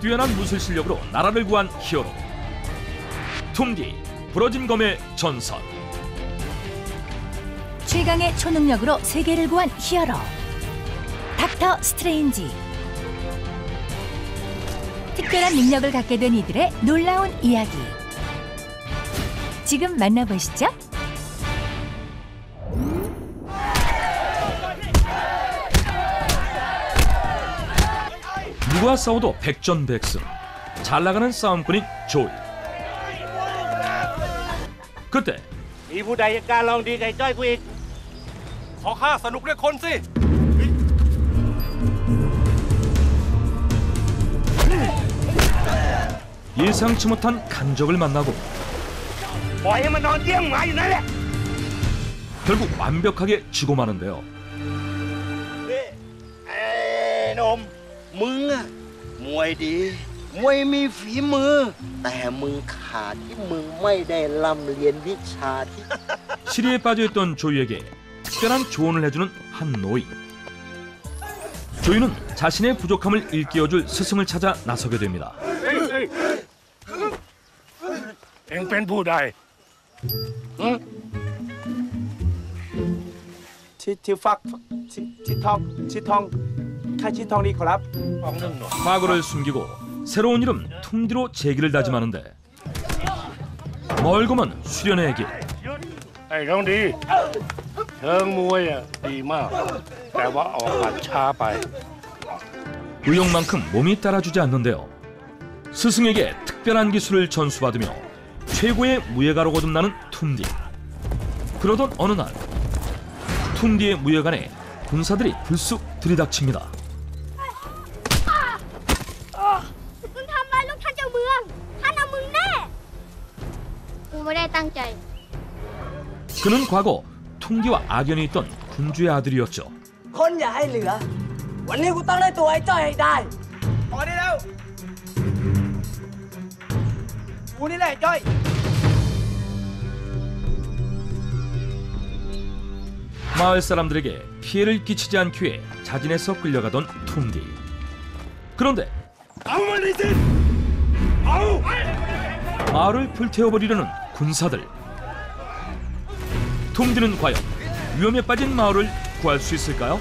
뛰어난 무술 실력으로 나라를 구한 히어로. 툼디 부러진 검의 전선 최강의 초능력으로 세계를 구한 히어로. 닥터 스트레인지. 특별한 능력을 갖게 된 이들의 놀라운 이야기. 지금 만나보시죠. 누구와 싸워도 백전백승 잘 나가는 싸움꾼인 조이 그때 มีผู้ใดกล้าลองดีกับไอ้จ้อยกูอีก ขอข้าสนุกด้วยคนสิ 예상치 못한 간적을 만나고 ปล่อยให้มันนอนเตี้ยงหมาอยู่นั่นแหละ 결국 완벽하게 지고 마는데요 นี่ไอ้หนม มึงอะมวยดี มวยมีฝีมือ แต่มึงขาดที่มึงไม่ได้ร่ำเรียนวิชาที่ 시리에 빠져있던 조이에게 특별한 조언을 해주는 한 노인 조이는 자신의 부족함을 일깨워줄 스승을 찾아 나서게 됩니다 เอ็งเป็นผู้ใด ชื่อชื่อฟักชื่อชื่อทองชื่อทอง 카치토니 클럽 과거를 숨기고 새로운 이름 툼디로 재기를 다짐하는데 멀고먼 수련의 길. 아이 경디 경무야 이마 대화 어가 차발. 의욕만큼 몸이 따라주지 않는데요. 스승에게 특별한 기술을 전수받으며 최고의 무예가로 거듭나는 툼디. 그러던 어느 날 툼디의 무예관에 군사들이 불쑥 들이닥칩니다. 물에 땅절. 그는 과거 통기와 악연이 있던 군주의 아들이었죠. 건야 할리가 원래고 땅에 또 와있다 해달. 어디다? 우리나 해달. 마을 사람들에게 피해를 끼치지 않기 위해 자진해서 끌려가던 툼디. 그런데 아우 말리지! 아우! 마을을 불태워버리려는 군사들 툼디는 과연 위험에 빠진 마을을 구할 수 있을까요?